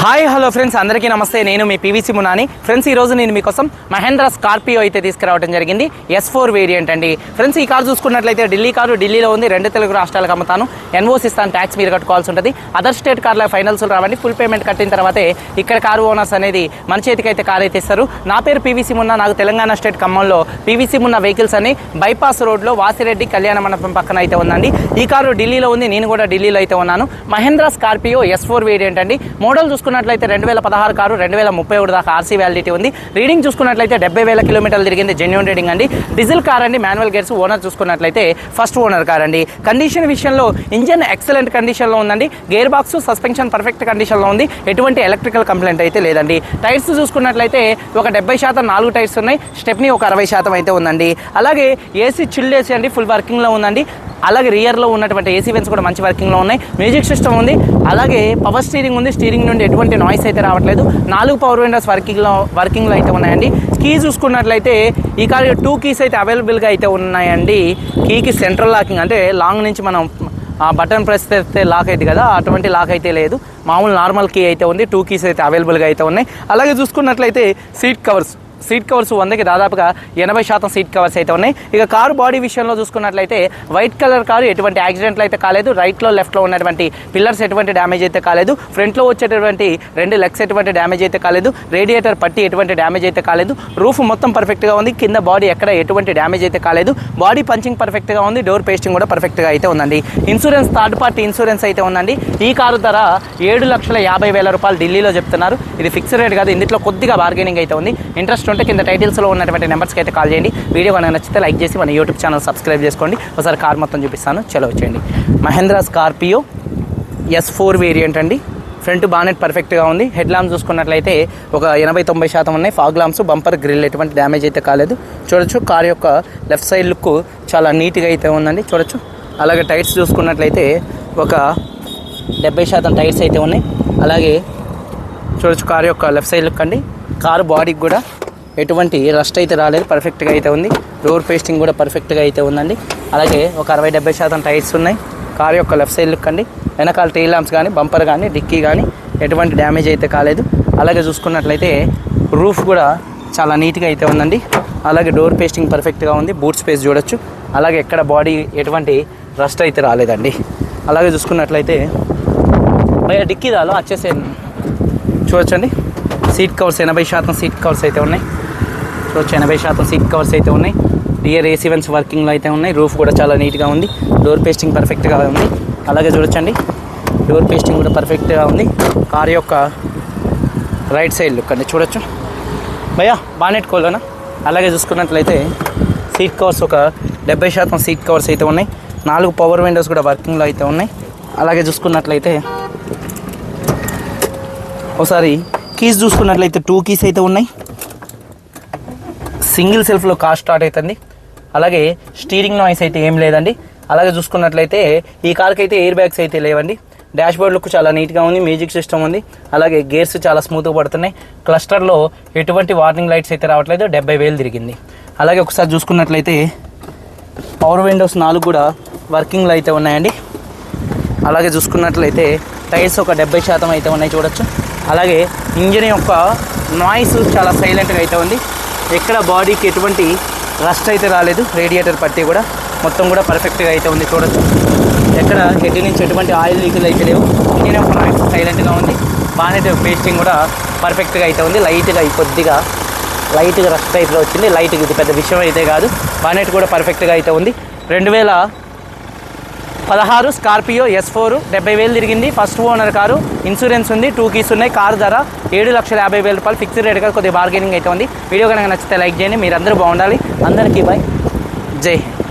Hi hello friends అందరికీ నమస్తే. నేను మీ పీవీసీ మునాని ఫ్రెండ్స్ ఈ రోజు నేను మీకోసం మహేంద్ర స్కార్పియో అయితే తీసుకురావడం జరిగింది. ఎస్ ఫోర్ వేరియంట్ అండి. ఫ్రెండ్స్ ఈ కారు చూసుకున్నట్లయితే ఢిల్లీ కారు ఢిల్లీలో ఉంది. రెండు తెలుగు రాష్ట్రాలకు అమ్ముతాను. ఎన్ఓస్ ఇస్తాను ట్యాక్స్ మీరు కట్టుకోవాల్సి ఉంటుంది. అదర్ స్టేట్ కార్ల ఫైనల్స్ రావండి. ఫుల్ పేమెంట్ కట్టిన తర్వాతే ఇక్కడ కారు ఓనర్స్ అనేది మన చేతికి అయితే కార్ అయితే ఇస్తారు. నా పేరు పీవీసీ మున్నా నాకు తెలంగాణ స్టేట్ ఖమ్మంలో పీవీసీ మున్న వెహికల్స్ అని బైపాస్ రోడ్లో వాసిరెడ్డి కళ్యాణ మండపం పక్కన అయితే ఉందండి. ఈ కారు ఢిల్లీలో ఉంది. నేను కూడా ఢిల్లీలో అయితే ఉన్నాను. Mahindra Scorpio S four variant అండి. మోడల్ చూసుకున్నట్లయితే రెండు వేల పదహారు కారు రెండు వేల ముప్పై ఒకటి దాకా ఆర్సీ వ్యాలిడిటీ ఉంది. రీడింగ్ చూసుకున్నట్లయితే డెబ్బై వేల కిలోమీటర్లు తిరిగింది జెన్యున్ రీడింగ్ అండి. డీజిల్ కార్ అండి మాన్యువల్ గేర్స్ ఓనర్ చూసుకున్నట్లయితే ఫస్ట్ ఓనర్ కార్ అండి. కండిషన్ విషయంలో ఇంజన్ ఎక్సలెంట్ కండిషన్లో ఉందండి. గేర్ బాక్స్ సస్పెన్షన్ పర్ఫెక్ట్ కండిషన్లో ఉంది. ఎటువంటి ఎలక్ట్రికల్ కంప్లైంట్ అయితే లేదండి. టైర్స్ చూసుకున్నట్లయితే ఒక డెబ్బై శాతం నాలుగు టైర్స్ ఉన్నాయి. స్టెప్ని ఒక అరవై శాతం అయితే ఉందండి. అలాగే ఏసీ చిల్డ్ ఏసీ అండి ఫుల్ వర్కింగ్లో ఉందండి. అలాగే రియర్లో ఉన్నటువంటి ఏసీ వెన్స్ కూడా మంచి వర్కింగ్లో ఉన్నాయి. మ్యూజిక్ సిస్టమ్ ఉంది. అలాగే పవర్ స్టీరింగ్ ఉంది. స్టీరింగ్ నుండి ఎటువంటి నాయిస్ అయితే రావట్లేదు. నాలుగు పవర్ విండోస్ వర్కింగ్లో వర్కింగ్లో అయితే ఉన్నాయండి. కీ చూసుకున్నట్లయితే ఈ కార్ టూ కీస్ అయితే అవైలబుల్గా అయితే ఉన్నాయండి. కీకి సెంట్రల్ లాకింగ్ అంటే లాంగ్ నుంచి మనం బటన్ ప్రెస్ చేస్తే లాక్ అయితే కదా అటువంటి లాక్ అయితే లేదు. మామూలు నార్మల్ కీ అయితే ఉంది. టూ కీస్ అయితే అవైలబుల్గా అయితే ఉన్నాయి. అలాగే చూసుకున్నట్లయితే సీట్ కవర్స్ సీట్ కవర్స్ వందకి దాదాపుగా ఎనభై శాతం సీట్ కవర్స్ అయితే ఉన్నాయి. ఇక కారు బాడీ విషయంలో చూసుకున్నట్లయితే వైట్ కలర్ కారు ఎటువంటి యాక్సిడెంట్లు అయితే కాలేదు. రైట్లో లెఫ్ట్లో ఉన్నటువంటి పిల్లర్స్ ఎటువంటి డ్యామేజ్ అయితే కాలేదు. ఫ్రంట్లో వచ్చేటటువంటి రెండు లెగ్స్ ఎటువంటి డ్యామేజ్ అయితే కాలేదు. రేడియేటర్ పట్టి ఎటువంటి డ్యామేజ్ అయితే కాలేదు. రూఫ్ మొత్తం పర్ఫెక్ట్గా ఉంది. కింద బాడీ ఎక్కడ ఎటువంటి డ్యామేజ్ అయితే కాలేదు. బాడీ పంచింగ్ పర్ఫెక్ట్గా ఉంది. డోర్ పేస్టింగ్ కూడా పర్ఫెక్ట్గా అయితే ఉందండి. ఇన్సూరెన్స్ థర్డ్ పార్టీ ఇన్సూరెన్స్ అయితే ఉందండి. ఈ కారు ధర ఏడు లక్షల యాభై వేల రూపాయలు ఢిల్లీలో చెప్తున్నారు. ఇది ఫిక్స్డ్ రేట్ కాదు. ఇందులో కొద్దిగా బార్గెనింగ్ అయితే ఉంది. ఇంట్రెస్ట్ ఉంటే కింద టైటిల్స్లో ఉన్నటువంటి నెంబర్స్కి అయితే కాల్ చేయండి. వీడియో కనుక నచ్చితే లైక్ చేసి మన యూట్యూబ్ ఛానల్ సబ్స్క్రైబ్ చేసుకోండి. ఒకసారి కార్ మొత్తం చూపిస్తాను. చలో వచ్చేయండి. Mahindra Scorpio S four variant అండి. ఫ్రంట్ బానెట్ పర్ఫెక్ట్గా ఉంది. హెడ్ లాంప్ చూసుకున్నట్లయితే ఒక ఎనభై తొంభై శాతం ఉన్నాయి. ఫాగ్ లాంప్స్ బంపర్ గ్రిల్ ఎటువంటి డ్యామేజ్ అయితే కాలేదు. చూడొచ్చు కార్ యొక్క లెఫ్ట్ సైడ్ లుక్ చాలా నీట్గా అయితే ఉందండి. చూడొచ్చు. అలాగే టైర్స్ చూసుకున్నట్లయితే ఒక డెబ్బై శాతం టైర్స్ అయితే ఉన్నాయి. అలాగే చూడొచ్చు కార్ యొక్క లెఫ్ట్ సైడ్ లుక్ అండి. కారు బాడీకి కూడా ఎటువంటి రస్ట్ అయితే రాలేదు పర్ఫెక్ట్గా అయితే ఉంది. డోర్ పేస్టింగ్ కూడా పర్ఫెక్ట్గా అయితే ఉందండి. అలాగే ఒక అరవై డెబ్బై శాతం టైర్స్ ఉన్నాయి. కార్ యొక్క లెఫ్ట్ సైడ్ లుక్ అండి. వెనకాల టైల్ ల్యాంప్స్ కానీ బంపర్ కానీ డిక్కీ కానీ ఎటువంటి డ్యామేజ్ అయితే కాలేదు. అలాగే చూసుకున్నట్లయితే రూఫ్ కూడా చాలా నీట్గా అయితే ఉందండి. అలాగే డోర్ పేస్టింగ్ పర్ఫెక్ట్గా ఉంది. బూట్ స్పేస్ చూడొచ్చు. అలాగే ఎక్కడ బాడీ ఎటువంటి రస్ట్ అయితే రాలేదండి. అలాగే చూసుకున్నట్లయితే బయట డిక్కీ రాలో? వచ్చేసే చూడొచ్చండి. సీట్ కవర్స్ ఎనభై శాతం సీట్ కవర్స్ అయితే ఉన్నాయి. చూడొచ్చు ఎనభై శాతం సీట్ కవర్స్ అయితే ఉన్నాయి. రియర్ ఏసీ వెన్స్ వర్కింగ్లో అయితే ఉన్నాయి. రూఫ్ కూడా చాలా నీట్గా ఉంది. డోర్ పేస్టింగ్ పర్ఫెక్ట్గా ఉంది. అలాగే చూడొచ్చండి. డోర్ పేస్టింగ్ కూడా పర్ఫెక్ట్గా ఉంది. కార్ యొక్క రైట్ సైడ్ లుక్ అండి. చూడొచ్చు. భయ్యా బానెట్ కోలోనా అలాగే చూసుకున్నట్లయితే సీట్ కవర్స్ ఒక డెబ్బై శాతం సీట్ కవర్స్ అయితే ఉన్నాయి. నాలుగు పవర్ విండోస్ కూడా వర్కింగ్లో అయితే ఉన్నాయి. అలాగే చూసుకున్నట్లయితే ఒకసారి కీస్ చూసుకున్నట్లయితే టూ కీస్ అయితే ఉన్నాయి. సింగిల్ సెల్ఫ్లో కార్ స్టార్ట్ అవుతుంది. అలాగే స్టీరింగ్ నాయిస్ అయితే ఏం లేదండి. అలాగే చూసుకున్నట్లయితే ఈ కార్కి అయితే ఎయిర్ బ్యాగ్స్ అయితే లేవండి. డాష్ బోర్డ్ లుక్ చాలా నీట్గా ఉంది మ్యూజిక్ సిస్టమ్ ఉంది. అలాగే గేర్స్ చాలా స్మూత్గా పడుతున్నాయి. క్లస్టర్లో ఎటువంటి వార్నింగ్ లైట్స్ అయితే రావట్లేదు. డెబ్బై వేలు తిరిగింది. అలాగే ఒకసారి చూసుకున్నట్లయితే పవర్ విండోస్ నాలుగు కూడా వర్కింగ్లో అయితే ఉన్నాయండి. అలాగే చూసుకున్నట్లయితే టైర్స్ ఒక డెబ్బై శాతం అయితే ఉన్నాయి చూడొచ్చు. అలాగే ఇంజిన్ యొక్క నాయిస్ చాలా సైలెంట్గా అయితే ఉంది. ఎక్కడ బాడీకి ఎటువంటి రస్ట్ అయితే రాలేదు రేడియేటర్ పట్టి కూడా మొత్తం కూడా పర్ఫెక్ట్గా అయితే ఉంది చూడొచ్చు. ఎక్కడ హెడ్ నుంచి ఎటువంటి ఆయిల్ లీకులు అయితే లేవు. ఇంజిన్ యొక్క సైలెంట్గా ఉంది. బాగానే పేస్టింగ్ కూడా పర్ఫెక్ట్గా అయితే ఉంది. లైట్గా కొద్దిగా లైట్గా రస్ట్ అయితే వచ్చింది. లైట్గా ఇది పెద్ద విషయం అయితే కాదు. బానెట్ కూడా పర్ఫెక్ట్గా అయితే ఉంది. రెండు వేల పదహారు స్కార్పియో ఎస్ ఫోర్ డెబ్బై వేలు తిరిగింది. ఫస్ట్ ఓనర్ కారు ఇన్సూరెన్స్ ఉంది టూ కీస్ ఉన్నాయి. కారు ధర ఏడు లక్షల యాభై వేల రూపాయలు. ఫిక్స్డ్ రేట్ కాదు కొద్దిగా బార్గెనింగ్ అయితే ఉంది. వీడియో కనుక నచ్చితే లైక్ చేయండి. మీరందరూ బాగుండాలి. అందరికీ బాయ్ జై హింద్.